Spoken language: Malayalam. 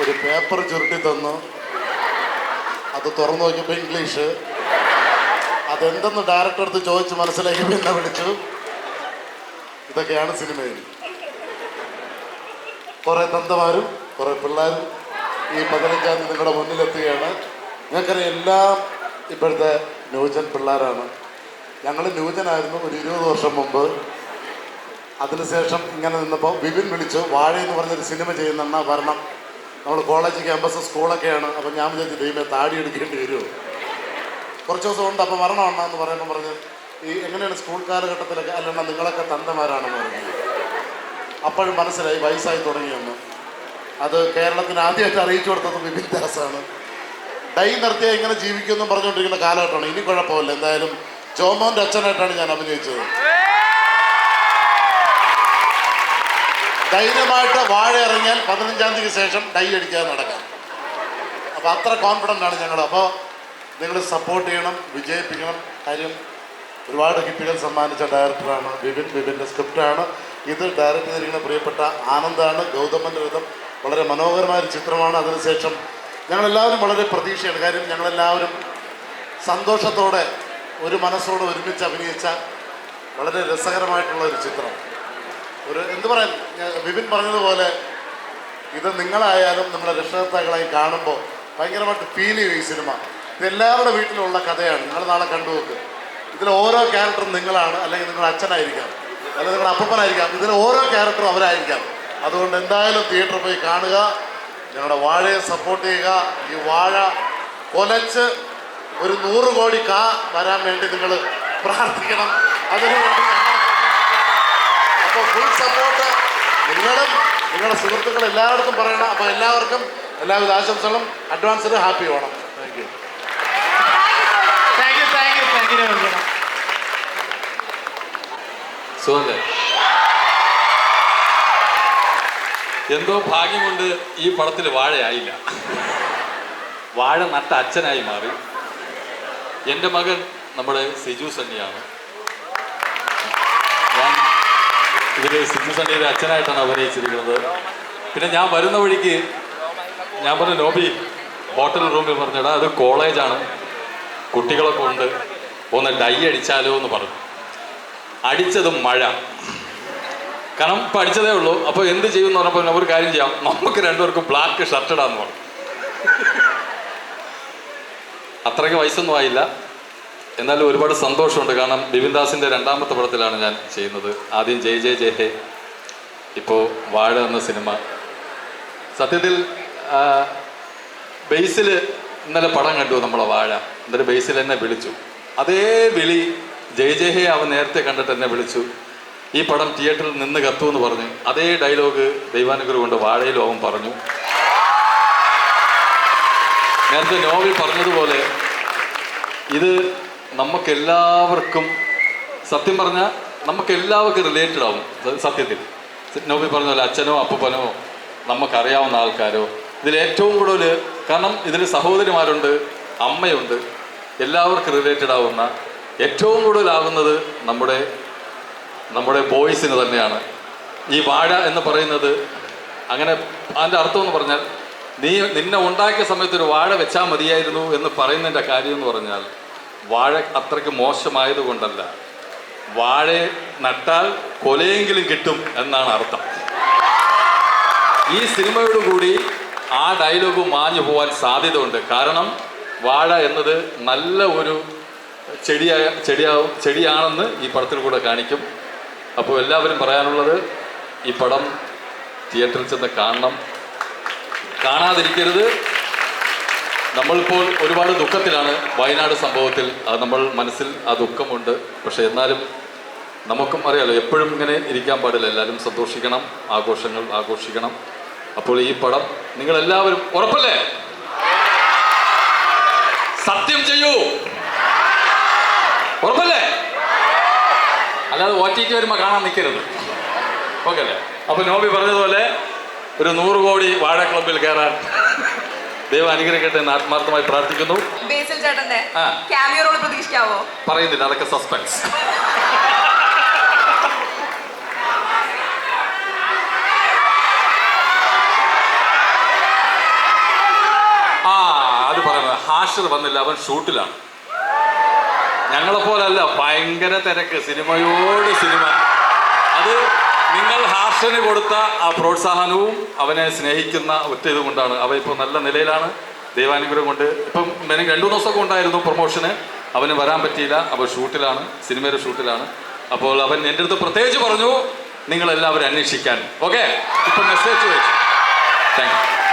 ഒരു പേപ്പർ ചുരുട്ടി തന്നു. അത് തുറന്നു നോക്കിയപ്പോൾ ഇംഗ്ലീഷ്. അതെന്തെന്ന് ഡയറക്ടർ അടുത്ത് ചോദിച്ച് മനസ്സിലാക്കി പിന്നെ വിളിച്ചു. ഇതൊക്കെയാണ് സിനിമയിൽ. കുറേ തന്തമാരും കുറേ പിള്ളേരും ഈ പതിനഞ്ചാം തീയതി നിങ്ങളുടെ മുന്നിലെത്തുകയാണ്. ഞങ്ങൾക്കറിയാം എല്ലാം ഇപ്പോഴത്തെ ന്യൂജൻ പിള്ളേരാണ്. ഞങ്ങൾ ന്യൂജനായിരുന്നു ഒരു ഇരുപത് വർഷം മുമ്പ്. അതിനുശേഷം ഇങ്ങനെ നിന്നപ്പോൾ വിപിൻ വിളിച്ചു വാഴ എന്ന് പറഞ്ഞൊരു സിനിമ ചെയ്യുന്നെണ്ണ വരണം നമ്മൾ കോളേജ് ക്യാമ്പസ് സ്കൂളൊക്കെയാണ് അപ്പം ഞാൻ വിചാരിച്ചു ദൈവമേ താടി എടുക്കേണ്ടി വരുമോ കുറച്ച് ദിവസം ഉണ്ട്. അപ്പം വരണം അണ്ണ എന്ന് പറയുമ്പോൾ പറഞ്ഞ് ഈ എങ്ങനെയാണ് സ്കൂൾ കാലഘട്ടത്തിലൊക്കെ അല്ലെണ്ണ നിങ്ങളൊക്കെ തന്തമാരാണെന്ന് പറഞ്ഞു. അപ്പോഴും മനസ്സിലായി വയസ്സായി തുടങ്ങിയെന്ന്. അത് കേരളത്തിന് ആദ്യമായിട്ട് അറിയിച്ചു കൊടുത്തത് ദാസാണ്. ഡൈ നിർത്തിയ ഇങ്ങനെ ജീവിക്കുമെന്നും പറഞ്ഞുകൊണ്ടിരിക്കുന്ന കാലഘട്ടമാണ്. ഇനി കുഴപ്പമില്ല. എന്തായാലും ജോമോന്റെ അച്ഛനായിട്ടാണ് ഞാൻ അഭിനയിച്ചത്. ധൈര്യമായിട്ട് വാഴ ഇറങ്ങിയാൽ പതിനഞ്ചാം തീയതിക്ക് ശേഷം ഡൈ അടിക്കാതെ നടക്കാം. അപ്പോൾ അത്ര കോൺഫിഡന്റ് ആണ് ഞങ്ങൾ അപ്പോൾ നിങ്ങൾ സപ്പോർട്ട് ചെയ്യണം വിജയിപ്പിക്കണം. കാര്യം ഒരുപാട് ഹിറ്റുകൾ സമ്മാനിച്ച ഡയറക്ടറാണ് വിപിൻ. വിപിന്റെ സ്ക്രിപ്റ്റാണ് ഇത് ഡയറക്റ്റ് ചെയ്തിരിക്കുന്ന പ്രിയപ്പെട്ട ആനന്ദാണ്. ഗൗതമന്റെ രഥം വളരെ മനോഹരമായ ഒരു ചിത്രമാണ്. അതിനുശേഷം ഞങ്ങളെല്ലാവരും വളരെ പ്രതീക്ഷയാണ്. കാര്യം ഞങ്ങളെല്ലാവരും സന്തോഷത്തോടെ ഒരു മനസ്സോടെ ഒരുമിച്ച് അഭിനയിച്ച വളരെ രസകരമായിട്ടുള്ള ഒരു ചിത്രം. ഒരു എന്ത് പറയാൻ വിപിൻ പറഞ്ഞതുപോലെ ഇത് നിങ്ങളായാലും നമ്മുടെ രക്ഷകർത്താക്കളായി കാണുമ്പോൾ ഭയങ്കരമായിട്ട് ഫീൽ ചെയ്യും ഈ സിനിമ ഇത് എല്ലാവരുടെ വീട്ടിലുള്ള കഥയാണ്. നിങ്ങൾ നാളെ കണ്ടുവെക്ക് ഇതിൽ ഓരോ ക്യാരക്ടറും നിങ്ങളാണ് അല്ലെങ്കിൽ നിങ്ങളുടെ അച്ഛനായിരിക്കാം അല്ലെങ്കിൽ നിങ്ങളുടെ അപ്പനായിരിക്കാം ഇതിൽ ഓരോ ക്യാരക്ടറും അവരായിരിക്കാം. അതുകൊണ്ട് എന്തായാലും തിയേറ്ററിൽ പോയി കാണുക ഞങ്ങളുടെ വാഴയെ സപ്പോർട്ട് ചെയ്യുക ഈ വാഴ കൊലച്ച് ഒരു നൂറ് കോടി കാ വരാൻ വേണ്ടി നിങ്ങൾ പ്രാർത്ഥിക്കണം. അതിനുവേണ്ടി സപ്പോർട്ട്. നിങ്ങളും നിങ്ങളുടെ സുഹൃത്തുക്കൾ എല്ലായിടത്തും പറയണം. അപ്പോൾ എല്ലാവർക്കും എല്ലാവിധ ആശംസകളും. അഡ്വാൻസിന് ഹാപ്പി ഓണം. താങ്ക് യു എന്തോ ഭാഗ്യം കൊണ്ട് ഈ പടത്തിൽ വാഴയായില്ല. വാഴ നട്ട അച്ഛനായി മാറി. എന്റെ മകൻ നമ്മുടെ സിജു സണ്ണിയാണ് ഇതിൽ സിജു സണ്ണിയുടെ അച്ഛനായിട്ടാണ് അഭിനയിച്ചിരിക്കുന്നത്. പിന്നെ ഞാൻ വരുന്ന വഴിക്ക് ഞാൻ പറഞ്ഞു നോബി ഹോട്ടൽ റൂമിൽ പറഞ്ഞടാ അത് കോളേജാണ്. കുട്ടികളൊക്കെ ഉണ്ട്. ഒന്ന് ഡൈ അടിച്ചാലോ എന്ന് പറഞ്ഞു. അടിച്ചത് മഴ. കാരണം പഠിച്ചതേ ഉള്ളൂ. അപ്പോൾ എന്ത് ചെയ്യും എന്ന് പറഞ്ഞപ്പോൾ ഒരു കാര്യം ചെയ്യാം. നമുക്ക് രണ്ടുപേർക്കും ബ്ലാക്ക് ഷർട്ട് ഇടാന്ന് പറഞ്ഞു. അത്രയ്ക്ക് വയസ്സൊന്നും ആയില്ല. എന്നാലും ഒരുപാട് സന്തോഷമുണ്ട്. കാരണം ബിപിൻദാസിന്റെ രണ്ടാമത്തെ പടത്തിലാണ് ഞാൻ ചെയ്യുന്നത്. ആദ്യം ജയ് ജയ് ജയ് ഹേ ഇപ്പോൾ വാഴ എന്ന സിനിമ. സത്യത്തിൽ ബേസിൽ ഇന്നലെ പടം കണ്ടു നമ്മളെ വാഴ. എന്നിട്ട് ബേസിൽ എന്നെ വിളിച്ചു. അതേ വിളി ജയ് ജയ് ഹേ അവൻ നേരത്തെ കണ്ടിട്ട് എന്നെ വിളിച്ചു. ഈ പടം തിയേറ്ററിൽ നിന്ന് കത്തു എന്ന് പറഞ്ഞു. അതേ ഡയലോഗ് ദൈവാനുഗ്രഹം കൊണ്ട് വാഴയിലും അവൻ പറഞ്ഞു. നേരത്തെ നോവൽ പറഞ്ഞതുപോലെ ഇത് നമുക്കെല്ലാവർക്കും സത്യം പറഞ്ഞാൽ നമുക്കെല്ലാവർക്കും റിലേറ്റഡ് ആവും. സത്യത്തിൽ. നോബി പറഞ്ഞ പോലെ അച്ഛനോ അപ്പനോ നമുക്കറിയാവുന്ന ആൾക്കാരോ. ഇതിൽ ഏറ്റവും കൂടുതൽ കാരണം ഇതിൽ സഹോദരിമാരുണ്ട് അമ്മയുണ്ട് എല്ലാവർക്കും റിലേറ്റഡ് ആവുന്ന ഏറ്റവും കൂടുതലാകുന്നത് നമ്മുടെ നമ്മുടെ ബോയ്സിന് തന്നെയാണ്. ഈ വാഴ എന്ന് പറയുന്നത് അങ്ങനെ അതിന്റെ അർത്ഥം എന്ന് പറഞ്ഞാൽ നീ നിന്നെ ഉണ്ടാക്കിയ സമയത്ത് ഒരു വാഴ വെച്ചാൽ മതിയായിരുന്നു എന്ന് പറയുന്നതിന്റെ കാര്യം എന്ന് പറഞ്ഞാൽ വാഴ അത്രയ്ക്ക് മോശമായത് കൊണ്ടല്ല വാഴ നട്ടാൽ കൊലയെങ്കിലും കിട്ടും എന്നാണ് അർത്ഥം. ഈ സിനിമയോട് കൂടി ആ ഡയലോഗ് മാഞ്ഞു പോകാൻ സാധ്യതയുണ്ട്. കാരണം വാഴ എന്നത് നല്ല ഒരു ചെടിയായ ചെടിയാവും ചെടിയാണെന്ന് ഈ പടത്തിൽ കൂടെ കാണിക്കും. അപ്പോൾ എല്ലാവരും പറയാനുള്ളത് ഈ പടം തിയേറ്ററിൽ ചെന്ന് കാണണം. കാണാതിരിക്കരുത്. നമ്മളിപ്പോൾ ഒരുപാട് ദുഃഖത്തിലാണ് വയനാട് സംഭവത്തിൽ. നമ്മൾ മനസ്സിൽ ആ ദുഃഖമുണ്ട്. പക്ഷെ എന്നാലും നമുക്കും അറിയാലോ എപ്പോഴും ഇങ്ങനെ ഇരിക്കാൻ പാടില്ല. എല്ലാവരും സന്തോഷിക്കണം ആഘോഷങ്ങൾ ആഘോഷിക്കണം. അപ്പോൾ ഈ പടം നിങ്ങളെല്ലാവരും ഉറപ്പല്ലേ? സത്യം ചെയ്യൂ. ഉറപ്പല്ലേ? അല്ലാതെ ഒ ടി വരുമ്പോൾ കാണാൻ നിൽക്കരുത് ഓക്കെ അല്ലേ? അപ്പൊ നോബി പറഞ്ഞതുപോലെ ഒരു നൂറ് കോടി വാഴ ക്ലബിൽ കയറാൻ. ദൈവം അനുഗ്രഹിക്കട്ടെ എന്ന് ആത്മാർത്ഥമായി പ്രാർത്ഥിക്കുന്നു. ബേസിൽ ചേട്ടന്റെ ആ. ക്യാമിയോ റോൾ പ്രതീക്ഷിക്കാവോ? പറയുന്നില്ല അതൊക്കെ സസ്പെൻസ് ആ അത് പറയുന്നത് ഹാഷർ വന്നില്ല അവൻ ഷൂട്ടിലാണ്. ഞങ്ങളെപ്പോലല്ല ഭയങ്കര തിരക്ക്. സിനിമയോട് സിനിമ. ഹാർഷന് കൊടുത്ത ആ പ്രോത്സാഹനവും അവനെ സ്നേഹിക്കുന്ന ഒറ്റ ഇതുകൊണ്ടാണ് അവ ഇപ്പോൾ നല്ല നിലയിലാണ്. ദൈവാനുഗ്രഹം കൊണ്ട് ഇപ്പം എനിക്ക് രണ്ടു ദിവസമൊക്കെ ഉണ്ടായിരുന്നു പ്രൊമോഷന്. അവന് വരാൻ പറ്റിയില്ല. അവൻ ഷൂട്ടിലാണ്. സിനിമയുടെ ഷൂട്ടിലാണ്. അപ്പോൾ അവൻ എന്റെ അടുത്ത് പ്രത്യേകിച്ച് പറഞ്ഞു നിങ്ങളെല്ലാവരും അന്വേഷിക്കാൻ. ഓക്കെ? ഇപ്പം മെസ്സേജ് വെച്ചു താങ്ക് യു